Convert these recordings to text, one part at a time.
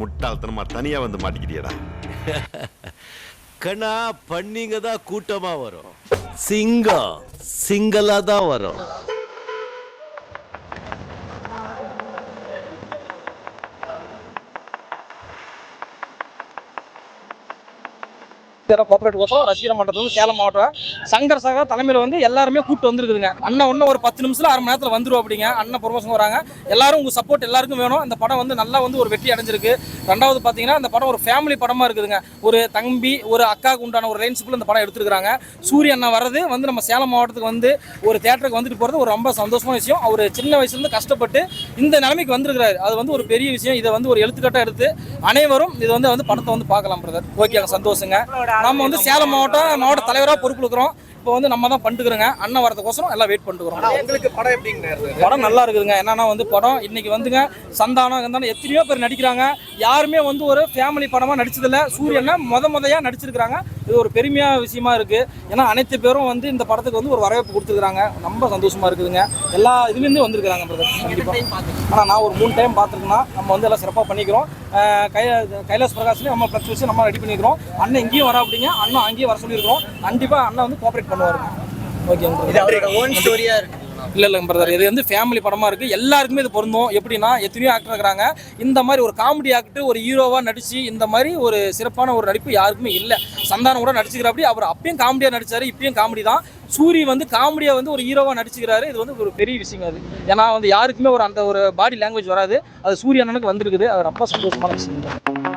முட்டாள்தனமா தனியா வந்து மாட்டிக்கிட்டியடா. கண்ணா பண்ணிங்க தான் கூட்டமா வரும். சிங்கம் சிங்கலா தான் வரும். கோஆபரேட் கோசம் ரசிகர மன்றத்துல வந்து சேலம் மாவட்டம் சங்கர் சகா தலைமையில் வந்து எல்லாருமே கூப்பிட்டு வந்துருக்குதுங்க. அண்ணன் இன்னும் ஒரு பத்து நிமிஷத்தில் அரை மணி நேரத்தில் வந்துருவோம் அப்படிங்க. அண்ணன் ப்ரொமோஷன் வராங்க. எல்லாரும் உங்கள் சப்போர்ட் எல்லாருக்கும் வேணும். அந்த படம் வந்து நல்லா வந்து ஒரு வெற்றி அடைஞ்சிருக்கு. ரெண்டாவது பார்த்தீங்கன்னா அந்த படம் ஒரு ஃபேமிலி படமாக இருக்குதுங்க. ஒரு தம்பி ஒரு அக்காவுக்கு உண்டான ஒரு லைன்ஸுக்குள்ள இந்த படம் எடுத்துருக்காங்க சூரிய அண்ணா வர்றது வந்து நம்ம சேலம் மாவட்டத்துக்கு வந்து ஒரு தேட்டருக்கு வந்துட்டு போகிறது ஒரு ரொம்ப சந்தோஷமான விஷயம். அவர் சின்ன வயசுலேருந்து கஷ்டப்பட்டு இந்த நிலைமைக்கு வந்திருக்கிறாரு. அது வந்து ஒரு பெரிய விஷயம். இதை வந்து ஒரு எழுத்துக்கட்டாக எடுத்து அனைவரும் இது வந்து வந்து படத்தை வந்து பார்க்கலாம் பிரதர் ஓகே சந்தோஷங்க. நம்ம வந்து சேலம் மாவட்டம் மாவட்ட தலைவராக பொறுப்பு இருக்கிறோம் இப்போ வந்து நம்ம தான் பண்ணிட்டுக்கிறோங்க அண்ணன் வரதுக்கோசரம் எல்லாம் வெயிட் பண்ணிட்டுக்கிறோம். உங்களுக்கு படம் எப்படிங்க படம் நல்லா இருக்குதுங்க. என்னன்னா வந்து படம் இன்னைக்கு வந்துங்க சந்தானம் கந்தானம் எத்தனையோ பேர் நடிக்கிறாங்க. யாருமே வந்து ஒரு ஃபேமிலி படமா நடிச்சதில்ல. சூரியனை முத முதையா நடிச்சிருக்கிறாங்க. இது ஒரு பெருமையாக விஷயமா இருக்குது ஏன்னா அனைத்து பேரும் வந்து இந்த படத்துக்கு வந்து ஒரு வரவேற்பு கொடுத்துருக்காங்க ரொம்ப சந்தோஷமாக இருக்குதுங்க. எல்லா இதுலேருந்து வந்திருக்கிறாங்க பிரதர் கண்டிப்பாக ஆனால் நான் ஒரு மூணு டைம் பார்த்துருக்கேன்னா நம்ம வந்து எல்லாம் சிறப்பாக பண்ணிக்கிறோம். கை கைலாஸ் பிரகாஷ்லேயும் நம்ம ப்ளஸ் வச்சு நம்ம ரெடி பண்ணிக்கிறோம். அண்ணன் இங்கேயும் வர அப்படிங்க அண்ணன் அங்கேயும் வர சொல்லியிருக்கிறோம். கண்டிப்பாக அண்ணன் வந்து கோஆப்ரேட் பண்ணுவாருங்க. இது அவரோட ஓகே ஓன் ஸ்டோரியா இல்லை இல்லை பிரதர் இது வந்து ஃபேமிலி படமாக இருக்குது எல்லாருக்குமே இது பொருந்தும். எப்படின்னா எத்தனையோ ஆக்டர் இருக்கிறாங்க இந்த மாதிரி ஒரு காமெடி ஆக்டர் ஒரு ஹீரோவாக நடித்து இந்த மாதிரி ஒரு சிறப்பான ஒரு நடிப்பு யாருக்குமே இல்லை. சந்தானம் கூட நடிச்சுக்கிறாப்படி அவர் அப்பயும் காமெடியாக நடித்தார் இப்பயும் காமெடி தான். சூரி வந்து காமெடியாக வந்து ஒரு ஹீரோவாக நடிச்சுக்கிறாரு. இது வந்து ஒரு பெரிய விஷயம் அது. ஏன்னா வந்து யாருக்குமே ஒரு அந்த ஒரு பாடி லாங்குவேஜ் வராது. அது சூரிய அண்ணனுக்கு வந்திருக்குது. அவர் அப்பா சந்தோஷமான விஷயம்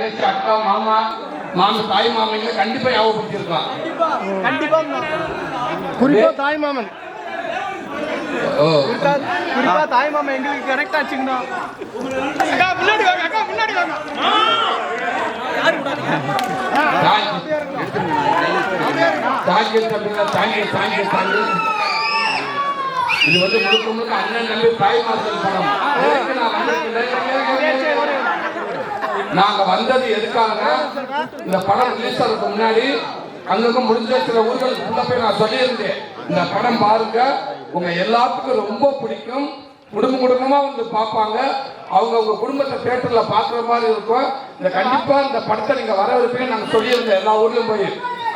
தங்கச்சி அக்கா மாமா மாமன் தாய் மாமன் கண்டிப்பா ஞாபகப்படுத்திருக்கலாம் குறிப்பா தாய் மாமன். ஓ. குறிப்பா தாய் மாமன் எங்களுக்கு கரெக்டா ஆச்சுங்கண்ணா. தாங்கி இது வந்து முழுக்க முழுக்க அண்ணன் நம்பி தாய் மாசல் படம். எதுக்கு நான் வந்திருக்கேன்? நாங்க வந்தது எதுக்காகனா இந்த படம் ரிலீஸ் ஆகிறதுக்கு முன்னாடி அங்கங்க முடிஞ்ச சில ஊர்களுக்கு போய் நான் சொல்லியிருந்தேன். இந்த படம் பாருங்க. உங்க எல்லாத்துக்கும் ரொம்ப பிடிக்கும். குடும்ப குடும்பமா வந்து பார்ப்பாங்க. அவங்க உங்க குடும்பத்தை தேட்டர்ல பாக்குற மாதிரி இருக்கும். இந்த கண்டிப்பா இந்த படத்தை நீங்க வரவிருப்பீங்க நாங்க சொல்லியிருந்தோம் எல்லா ஊர்லயும் போய்.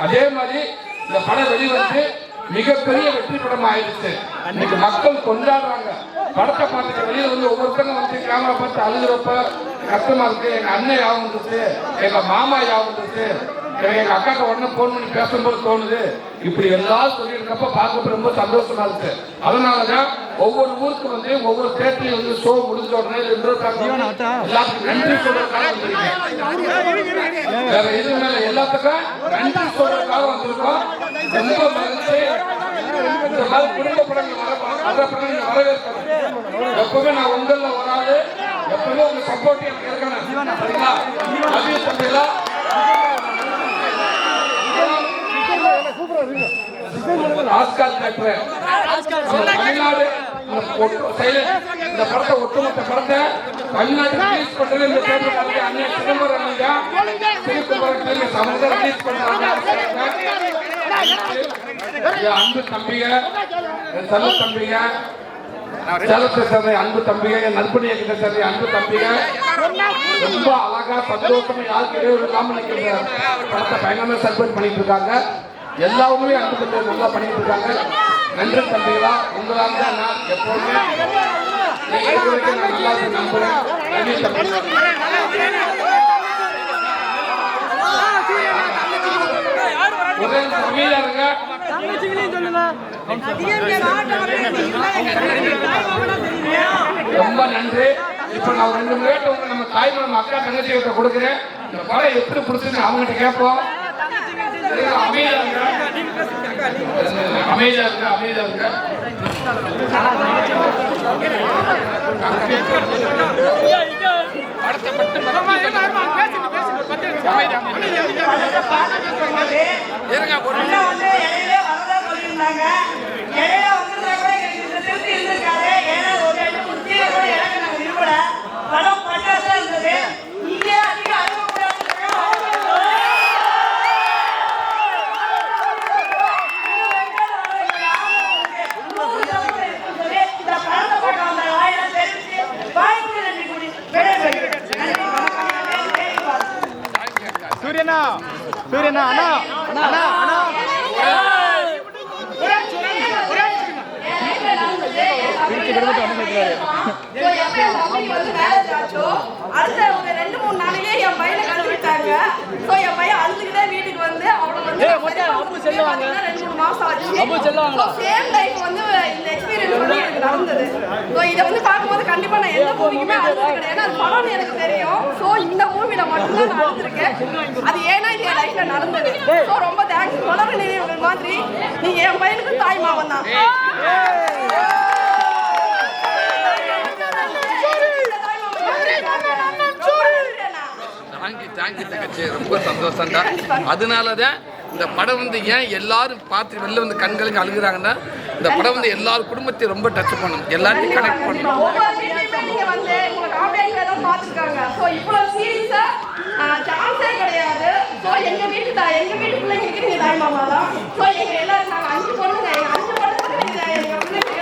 அதே மாதிரி இந்த படம் வெளிவந்து மிகப்பெரிய வெற்றி படம் ஆயிடுச்சு. இன்னைக்கு மக்கள் கொண்டாடுறாங்க. படத்தை பார்த்துட்டு வெளியில வந்து ஒவ்வொருத்தரும் வந்து கேமரா பார்த்து அழுகுறப்ப கஷ்டமா இருக்கு எங்க அண்ணன் யாவும் இருந்துச்சு எங்க மாமா யாவும் இருந்துச்சு எங்க அக்காட்ட உடனே போன் பண்ணி பேசும்போது தோணுது. இப்படி எல்லாரும் சொல்லியிருக்கப்ப பார்க்க ரொம்ப சந்தோஷமா இருக்கு. அதனாலதான் ஒவ்வொரு ஊருக்கு வந்து ஒவ்வொரு தேட்டர்லயும் வந்து ஷோ முடிஞ்ச உடனே எல்லாத்துக்கும் நன்றி சொல்றதுக்காக வேற எதுவும் மேல எல்லாத்துக்கும் நன்றி சொல்றதுக்காக வந்திருக்கோம். ரொம்ப மகிழ்ச்சி. குடும்ப படங்கள் வர வர படங்கள் நீங்க வரவேற்கணும் எப்பவுமே நான் உங்கள ஒரு உங்க சப்போர்ட் எனக்கு இருக்கணும் சரிங்களா அது தம்பிங்களா ஆஸ்கார் தேட்டர் தமிழ்நாடு இந்த படத்தை ஒட்டுமொத்த படத்தை தமிழ்நாடு ரிலீஸ் பண்றது இந்த அண்ணன் சிதம்பரம் ஐயா திருக்குமரத்தில் சமந்த ரிலீஸ் பண்றாங்க அன்பு தம்பிக என் சேலத்தை சேர்ந்த அன்பு தம்பிக கிட்ட சேர்ந்த அன்பு தம்பிக ரொம்ப அழகா சந்தோஷமா யாருக்கு இடையூறு இல்லாம நிக்கிற படத்தை பயங்கரமா செலிப்ரேட் பண்ணிட்டு இருக்காங்க. எல்லா ஊர்லயும் அன்பு தம்பி நல்லா பண்ணிட்டு இருக்காங்க. நன்றி தம்பிகளா உங்களால தான் நான் நான் நல்லா இருக்கு நம்புறேன் நன்றி தம்பிகளா ஒரே அமைதியா இருங்க ரொம்ப நன்றி. இப்ப நான் ஒரு ரெண்டு மினிட் உங்க நம்ம தாய்மொழி அக்கா தங்கச்சி கிட்ட கொடுக்குறேன். இந்த படம் எப்படி பிடிச்சிருக்கு அவங்ககிட்ட கேட்போம். அமைதியா இருக்க அமைதியா இருக்க அமைதியா இருங்க அண்ணா வந்து இடையிலே வரதா சொல்லியிருந்தாங்க. இடையில வந்திருந்தா கூட எங்களுக்கு இந்த திருப்தி இருந்திருக்காது. ஏன்னா ஒரு ரெண்டு முக்கிய கூட எனக்கு நாங்க விரும்பல. படம் பட்டாசா இருந்தது. இங்கே அதிக அறிமுகப்படுத்தணும். இந்த படத்தை பார்க்க வந்த ஆயிரம் தெரிவித்து வாய்ப்பு நன்றி கூறி விடைபெறுகிறேன். நன்றி வணக்கம். நன்றி வணக்கம். சூரியனா சூரியனா அண்ணா அண்ணா அண்ணா தம்பிக்கு வந்து அடுத்த ஒரு ரெண்டு மூணு நாளைக்கே என் பையனை கழுவிட்டாங்க. So, என் பையன் அழுதுகிட்டே வீட்டுக்கு வந்து அவனை வந்து ரெண்டு மூணு மாசம் ஆச்சு. Same life வந்து இந்த experience வந்து எனக்கு நடந்தது. So, இதை வந்து பார்க்கும்போது கண்டிப்பா நான் எந்த மூவிக்குமே கிடையாது. ஏன்னா அது படம்னு எனக்கு தெரியும். So, இந்த மூவில மட்டும்தான் நான் அழுதுருக்கேன். அது ஏன்னா இது என் நடந்தது. So, ரொம்ப தேங்க்ஸ் மலர் நினைவுகள் மாதிரி நீங்க என் பையனுக்கு தாய் மாவன் தான் தேங்க்யூ கட்சி தங்கச்சி ரொம்ப சந்தோஷம்டா. அதனால தான் இந்த படம் வந்து ஏன் எல்லாரும் பார்த்து வெளில வந்து கண்களுக்கு அழுகுறாங்கன்னா இந்த படம் வந்து எல்லார் குடும்பத்தையும் ரொம்ப டச் பண்ணும். எல்லாத்தையும் கனெக்ட் பண்ணும். சான்ஸே கிடையாது எங்க வீட்டு தா- எங்க வீட்டு பிள்ளைங்களுக்கு நீங்க தாய் மாமா தான் ஸோ எங்க எல்லாரும் நாங்க அஞ்சு பொண்ணுங்க எங்க அஞ்சு பொண்ணுக்கு நீங்க எங்க பிள்ளைங்க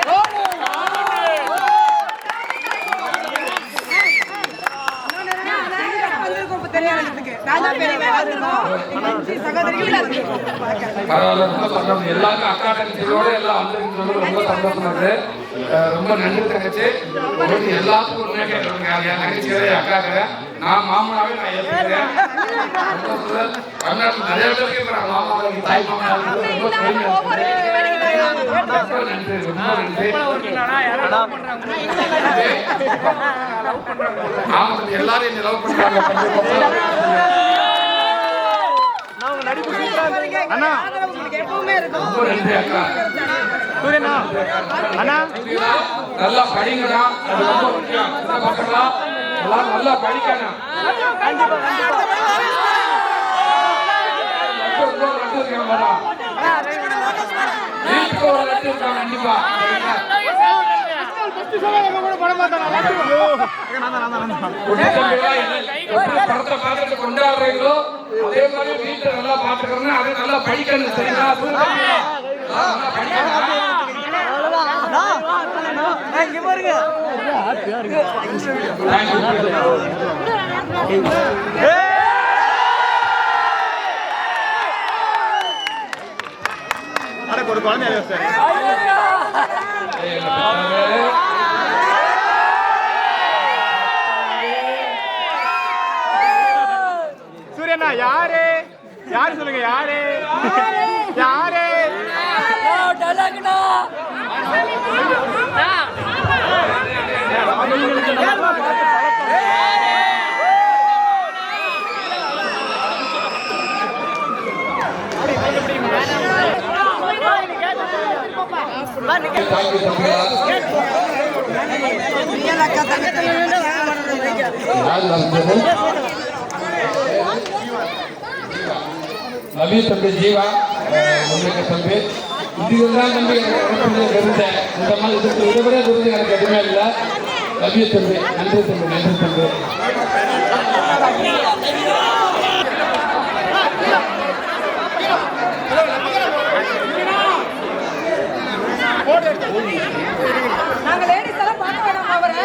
பரவாயில்ல ரொம்ப சந்தோஷம். எல்லாருக்கும் அக்கா தங்கச்சியோட எல்லாம் வந்திருக்கிறது ரொம்ப சந்தோஷமா இருக்கு. அஹ் ரொம்ப நன்றி தங்கச்சி. உங்களுக்கு எல்லாத்துக்கும் உண்மையாக கேட்குறேங்க என் தங்கச்சியோட என் அக்காக்கு. நான் மாமனாவே நான் ஏற்றுக்கிறேன் ரொம்ப சுதர். தமிழ்நாட்டில் நிறைய பேருக்கு இருக்கிறாங்க. மாமாவுக்கு தாய் மாமா ரொம்ப பெருமையா ஒவ்வொரு வீட்டுக்குமே நீங்க தாய் மாமா தான். ரொம்ப நன்றி ரொம்ப நன்றி. ஆமா எல்லாரும் என்ன லவ் பண்றாங்க. அண்ணா. சூரியனா. அண்ணா. நல்லா படிங்கடா அது ரொம்ப முக்கியம். பசங்களா நல்லா படிக்கணும் கண்டிப்பா படத்தை பார்த்துட்டு கொண்டாடுறீங்களோ அதே மாதிரி வீட்டுல நல்லா படிக்கணும் சரிங்களா ஒரு குழந்தை சார். யாரு? யாரு சொல்லுங்க யாரு? யாரு? தேங்க்யூ தம்பி தம்பி ஜீவா. உங்களுக்கு தம்பி இதுதான் தம்பி எனக்கு இந்த மாதிரி இதுக்கு இதை விட விருது எனக்கு எதுவுமே இல்லை. தம்பி தம்பி நன்றி தம்பி நன்றி தம்பி நாங்க லேடிஸ் எல்லாம் பார்க்க வேணாம் அவரை.